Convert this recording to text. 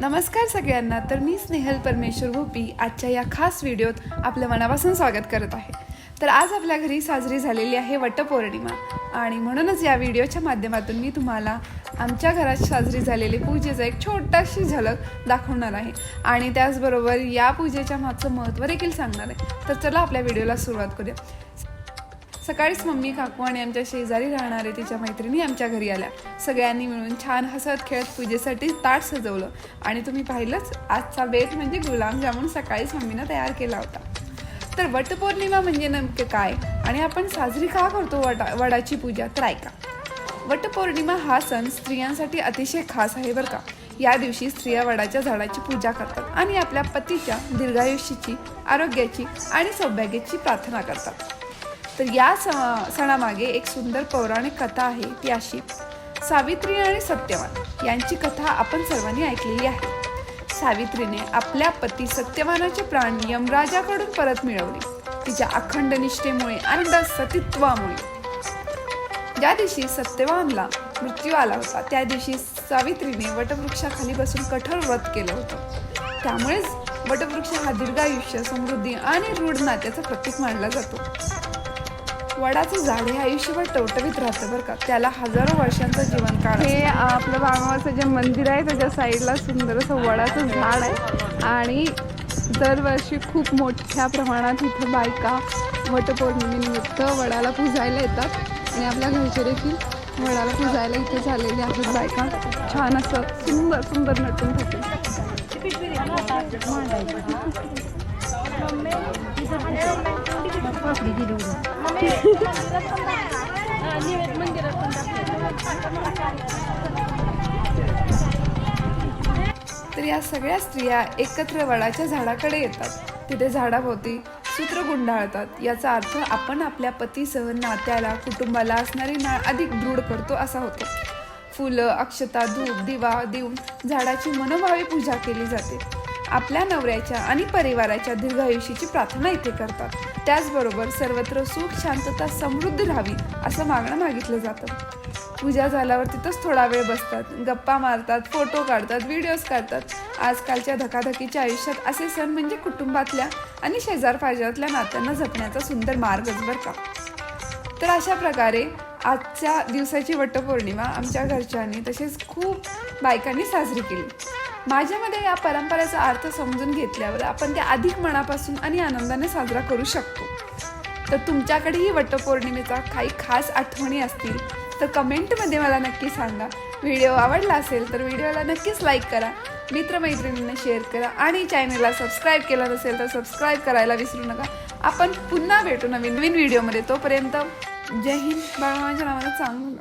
नमस्कार सगळ्यांना तर मी स्नेहल परमेश्वर भोपी आजच्या या खास व्हिडिओत आपलं मनापासून स्वागत करत आहे. तर आज आपल्या घरी साजरी झालेली आहे वटपौर्णिमा आणि म्हणूनच या व्हिडिओच्या माध्यमातून मी तुम्हाला आमच्या घरात साजरी झालेली पूजेचं एक छोटाशी झलक दाखवणार आहे. आणि त्याचबरोबर या पूजेच्या मागचं महत्त्व देखील सांगणार आहे. तर चला आपल्या व्हिडिओला सुरुवात करूया. सकाळीच मम्मी काकू आणि आमच्या शेजारी राहणारे तिच्या मैत्रिणी आमच्या घरी आल्या. सगळ्यांनी मिळून छान हसत खेळत पूजेसाठी ताट सजवलं. आणि तुम्ही पाहिलंच आजचा बेत म्हणजे गुलाबजामुन सकाळीच मम्मीनं तयार केला होता. तर वटपौर्णिमा म्हणजे नेमकं काय? आणि आपण साजरी का करतो वडा वडाची पूजा? तर ऐका. वटपौर्णिमा हा सण स्त्रियांसाठी अतिशय खास आहे बरं का. या दिवशी स्त्रिया वडाच्या झाडाची पूजा करतात आणि आपल्या पतीच्या दीर्घायुष्याची आरोग्याची आणि सौभाग्याची प्रार्थना करतात. तर या स- सणामागे एक सुंदर पौराणिक कथा आहे ती अशी. सावित्री आणि सत्यवान यांची कथा आपण सर्वांनी ऐकलेली आहे. सावित्रीने आपल्या पती सत्यवानाचे प्राण यमराजाकडून परत मिळवले. तिच्या अखंड निष्ठेमुळे आणि सतित्वामुळे. ज्या दिवशी सत्यवानला मृत्यू आला होता त्या दिवशी सावित्रीने वटवृक्षाखाली बसून कठोर व्रत केलं होतं. त्यामुळेच वटवृक्ष हा दीर्घायुष्य समृद्धी आणि रूढ नात्याचं प्रतीक मानला जातो. वडाचं झाड हे आयुष्यभर टवटवीत राहतं बरं का. त्याला हजारो वर्षांचा जीवनकाळ हे आपलं बाळमाचं जे मंदिर आहे त्याच्या साईडला सुंदर असं वडाचं झाड आहे. आणि दरवर्षी खूप मोठ्या प्रमाणात इथं बायका वटपौर्णिमेनिमित्त वडाला पूजायला येतात. आणि आपल्या घरचे देखील वडाला पूजायला इथे झालेले आहेत बायका. छान असं सुंदर सुंदर नटून होते. तर या सगळ्या स्त्रिया एकत्र वडाच्या झाडाकडे येतात. तिथे झाडाभोवती सूत्र गुंडाळतात. याचा अर्थ आपण आपल्या पतीसह नात्याला कुटुंबाला असणारी नाळ अधिक दृढ करतो असा होतो. फुलं अक्षता धूप दिवा देऊन झाडाची मनोभावी पूजा केली जाते. आपल्या नवऱ्याच्या आणि परिवाराच्या दीर्घायुष्याची प्रार्थना इथे करतात. त्याचबरोबर सर्वत्र सुख शांतता समृद्ध राहावी असं मागणं मागितलं जातं. पूजा झाल्यावर तिथंच थोडा वेळ बसतात. गप्पा मारतात फोटो काढतात व्हिडिओज काढतात. आजकालच्या धकाधकीच्या आयुष्यात असे सण म्हणजे कुटुंबातल्या आणि शेजार पाजारातल्या नात्यांना जपण्याचा सुंदर मार्गच बरं का? तर अशा प्रकारे आजच्या दिवसाची वटपौर्णिमा आमच्या घरच्यांनी तसेच खूप बायकांनी साजरी केली. माझ्यामध्ये या परंपरेचा अर्थ समजून घेतल्यावर आपण त्या अधिक मनापासून आणि आनंदाने साजरा करू शकतो. तर तुमच्याकडेही वटपौर्णिमेचा काही खास आठवणी असतील तर कमेंटमध्ये मला नक्की सांगा. व्हिडिओ आवडला असेल तर व्हिडिओला नक्कीच लाईक करा. मित्रमैत्रिणींना शेअर करा आणि चॅनलला सबस्क्राईब केलं नसेल तर सबस्क्राईब करायला विसरू नका. आपण पुन्हा भेटू नवीन नवीन व्हिडिओमध्ये. तोपर्यंत जय हिंद. बाळमाच्या नावानं चांगलं.